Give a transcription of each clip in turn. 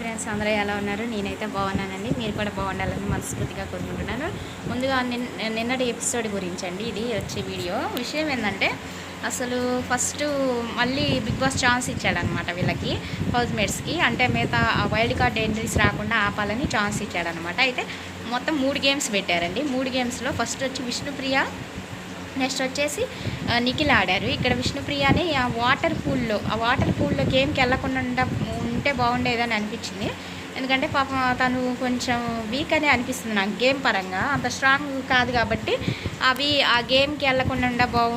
Friends అందరూ ఎలా ఉన్నారు? నేనైతే బాగున్నానండి. మీరు కూడా బాగుండాలని మనస్ఫూర్తిగా కోరుకుంటున్నాను. ముందుగా నిన్న నిన్నటి ఎపిసోడ్ గురించి అండి ఇది వచ్చే వీడియో. విషయం ఏంటంటే అసలు ఫస్ట్ మళ్ళీ బిగ్ బాస్ ఛాన్స్ ఇచ్చాడనమాట వీళ్ళకి హౌస్ మేట్స్కి. అంటే మిగతా వైల్డ్ కార్డ్ ఎంట్రీస్ రాకుండా ఆపాలని ఛాన్స్ ఇచ్చాడనమాట. అయితే మొత్తం మూడు గేమ్స్ పెట్టారండి. మూడు గేమ్స్లో ఫస్ట్ వచ్చి విష్ణుప్రియ నెక్స్ట్ వచ్చేసి నిఖిల్ ఆడారు. ఇక్కడ విష్ణుప్రియని ఆ వాటర్ పూల్లో ఆ వాటర్ పూల్లో గేమ్కి వెళ్ళకుండా ఉంటే బాగుండేదని అనిపించింది. ఎందుకంటే పాపం తను కొంచెం వీక్ అనే అనిపిస్తుంది నాకు గేమ్ పరంగా. అంత స్ట్రాంగ్ కాదు కాబట్టి అవి ఆ గేమ్కి వెళ్ళకుండా బాగు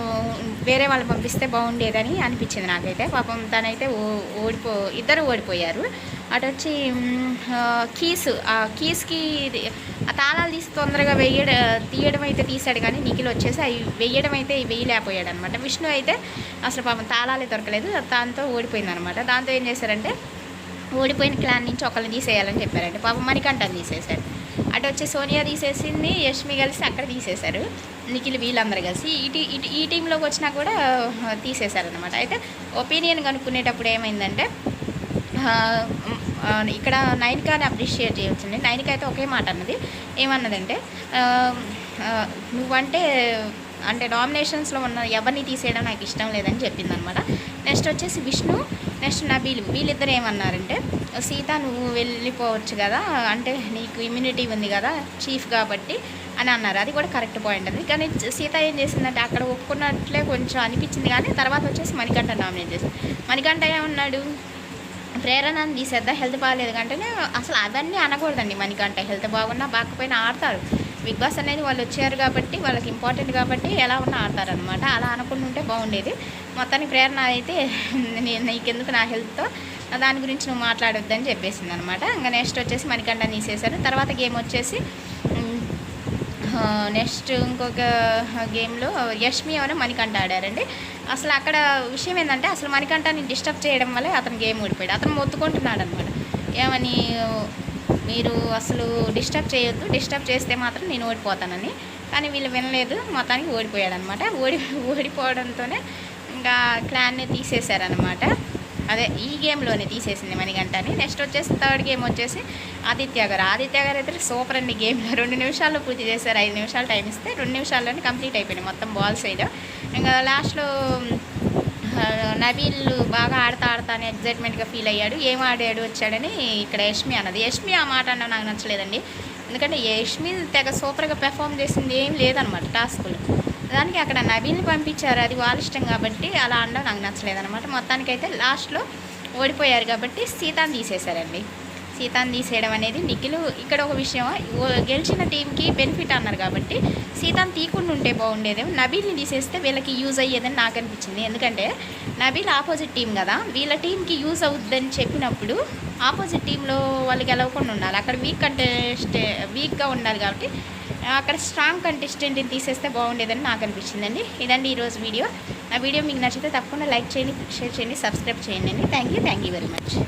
వేరే వాళ్ళు పంపిస్తే బాగుండేదని అనిపించింది నాకైతే. పాపం తనైతే ఓ- ఓడిపో ఇద్దరు ఓడిపోయారు. అటు వచ్చి కీస్. ఆ కీస్కి ఆ తాళాలు తీసి తొందరగా వెయ్యడ తీయడం అయితే తీసాడు కానీ నిఖిల్ వచ్చేసి అవి వెయ్యడం అయితే వేయలేకపోయాడు అనమాట విష్ణు అయితే అసలు పాపం తాళాలే దొరకలేదు. దాంతో ఓడిపోయింది అనమాట దాంతో ఏం చేశారంటే ఓడిపోయిన క్లాన్ నుంచి ఒకరిని తీసేయాలని చెప్పారండి పాపం మణికంఠని తీసేశాడు. అటు వచ్చి సోనియా తీసేసింది యష్మి కలిసి అక్కడ తీసేశారు. నిఖిల్ వీళ్ళందరూ కలిసి ఈ టీ ఇటు ఈ టీంలోకి వచ్చినా కూడా తీసేశారనమాట. అయితే ఒపీనియన్ కనుక్కునేటప్పుడు ఏమైందంటే ఇక్కడ నైనికాని అప్రిషియేట్ చేయొచ్చండి. నైనిక అయితే ఒకే మాట అన్నది. ఏమన్నదంటే నువ్వంటే అంటే నామినేషన్స్లో ఉన్న ఎవరిని తీసేయడం నాకు ఇష్టం లేదని చెప్పింది అనమాట నెక్స్ట్ వచ్చేసి విష్ణు నెక్స్ట్ నబీల్. వీళ్ళిద్దరు ఏమన్నారంటే సీత నువ్వు వెళ్ళిపోవచ్చు కదా అంటే నీకు ఇమ్యూనిటీ ఉంది కదా చీఫ్ కాబట్టి అని అన్నారు. అది కూడా కరెక్ట్ పాయింట్ అది. కానీ సీత ఏం చేసిందంటే అక్కడ ఒప్పుకున్నట్లే కొంచెం అనిపించింది కానీ తర్వాత వచ్చేసి మణికంఠ నామినేట్ చేసింది. మణికంఠ ఏమన్నాడు? ప్రేరణని తీసేద్దాం హెల్త్ బాగాలేదు కంటేనే అసలు అవన్నీ అనకూడదండి మనకంటే. హెల్త్ బాగున్నా బాగపోయినా ఆడతారు. బిగ్ బాస్ అనేది వాళ్ళు వచ్చారు కాబట్టి వాళ్ళకి ఇంపార్టెంట్ కాబట్టి ఎలా ఉన్నా ఆడతారనమాట అలా అనుకుంటుంటే ఉంటే బాగుండేది. మొత్తానికి ప్రేరణ అయితే నేను నీకెందుకు నా హెల్త్తో? దాని గురించి నువ్వు మాట్లాడొద్దని చెప్పేసింది అనమాట ఇంకా నెక్స్ట్ వచ్చేసి మణికంఠ తీసేశారు. తర్వాత గేమ్ వచ్చేసి నెక్స్ట్ ఇంకొక గేమ్లో యష్మి అని మణికంఠ ఆడారండి. అసలు అక్కడ విషయం ఏంటంటే అసలు మణికంఠని డిస్టర్బ్ చేయడం వల్ల అతను గేమ్ ఓడిపోయాడు అతను మొత్తుకుంటున్నాడు అనమాట ఏమని మీరు అసలు డిస్టర్బ్ చేయొద్దు డిస్టర్బ్ చేస్తే మాత్రం నేను ఓడిపోతానని. కానీ వీళ్ళు వినలేదు మొత్తానికి ఓడిపోయాడు అనమాట ఓడి ఓడిపోవడంతోనే ఇంకా క్లాన్ని తీసేశారనమాట అదే ఈ గేమ్లోనే తీసేసింది మణిగంటని నెక్స్ట్ వచ్చేసి థర్డ్ గేమ్ వచ్చేసి ఆదిత్య గారు. ఆదిత్య గారు అయితే సూపర్ అండి గేమ్లో. రెండు నిమిషాల్లో పూర్తి చేశారు. ఐదు నిమిషాలు టైం ఇస్తే రెండు నిమిషాల్లోనే కంప్లీట్ అయిపోయింది మొత్తం బాల్ సైడ్. ఇంకా లాస్ట్లో నబీల్ బాగా ఆడతా ఆడతా అని ఎగ్జైట్మెంట్గా ఫీల్ అయ్యాడు. ఏం ఆడాడు వచ్చాడని ఇక్కడ యష్మి అన్నది. యష్మి ఆ మాట అన్న నాకు నచ్చలేదండి. ఎందుకంటే యష్మి తెగ సూపర్గా పెర్ఫామ్ చేసింది ఏం లేదనమాట టాస్కులు. దానికి అక్కడ నవీన్ని పంపించారు. అది వాళ్ళ ఇష్టం కాబట్టి అలా అనడం నాకు నచ్చలేదనమాట మొత్తానికైతే లాస్ట్లో ఓడిపోయారు కాబట్టి సీతాన్ని తీసేశారండి. సీతాను తీసేయడం అనేది నిఖిల్ ఇక్కడ ఒక విషయం. గెలిచిన టీంకి బెనిఫిట్ అన్నారు కాబట్టి సీతాను తీయకుండా ఉంటే బాగుండేదేమో నబీల్ని తీసేస్తే వీళ్ళకి యూజ్ అయ్యేదని నాకు అనిపించింది. ఎందుకంటే నబీల్ ఆపోజిట్ టీం కదా. వీళ్ళ టీంకి యూజ్ అవుద్దని చెప్పినప్పుడు ఆపోజిట్ టీంలో వాళ్ళు గెలవకుండా ఉండాలి. అక్కడ వీక్ కంటెస్ట్ వీక్గా ఉండాలి కాబట్టి అక్కడ స్ట్రాంగ్ కంటెస్టెంట్ని తీసేస్తే బాగుండేదని నాకు అనిపించిందండి. ఇదండి ఈరోజు వీడియో. నా వీడియో మీకు నచ్చితే తప్పకుండా లైక్ చేయండి షేర్ చేయండి సబ్స్క్రైబ్ చేయండి thank you thank you very much